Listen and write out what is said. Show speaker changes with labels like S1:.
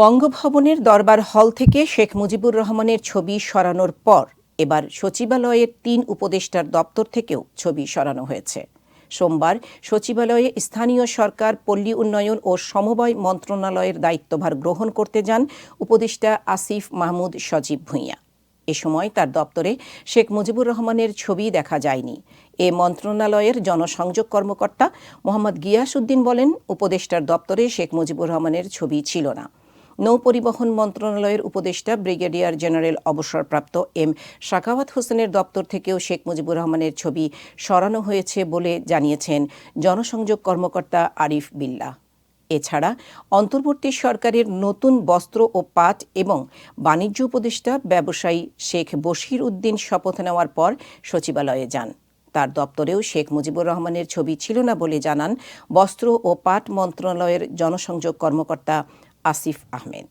S1: বঙ্গভবনের দরবার হল থেকে শেখ মুজিবুর রহমানের ছবি সরানোর পর এবার সচিবালয়ের তিন উপদেষ্টার দপ্তর থেকেও ছবি সরানো হয়েছে। সোমবার সচিবালয়ে স্থানীয় সরকার, পল্লী উন্নয়ন ও সমবায় মন্ত্রণালয়ের দায়িত্বভার গ্রহণ করতে যান উপদেষ্টা আসিফ মাহমুদ সজীব ভূঁইয়া। এ সময় তার দপ্তরে শেখ মুজিবুর রহমানের ছবি দেখা যায়নি। এ মন্ত্রণালয়ের জনসংযোগ কর্মকর্তা মোহাম্মদ গিয়াসউদ্দিন বলেন, উপদেষ্টার দপ্তরে শেখ মুজিবুর রহমানের ছবি ছিল না। নৌপরিবহন মন্ত্রণালয়ের উপদেষ্টা ব্রিগেডিয়ার জেনারেল অবসরপ্রাপ্ত এম শাকাওয়াত হোসেনের দপ্তর থেকেও শেখ মুজিবুর রহমানের ছবি সরানো হয়েছে বলে জানিয়েছেন জনসংযোগ কর্মকর্তা আরিফ বিল্লা। এছাড়া অন্তর্বর্তী সরকারের নতুন বস্ত্র ও পাট এবং বাণিজ্য উপদেষ্টা ব্যবসায়ী শেখ বশির উদ্দিন শপথ নেওয়ার পর সচিবালয়ে যান। তার দপ্তরেও শেখ মুজিবুর রহমানের ছবি ছিল না বলে জানান বস্ত্র ও পাট মন্ত্রণালয়ের জনসংযোগ কর্মকর্তা আসিফ আহমেদ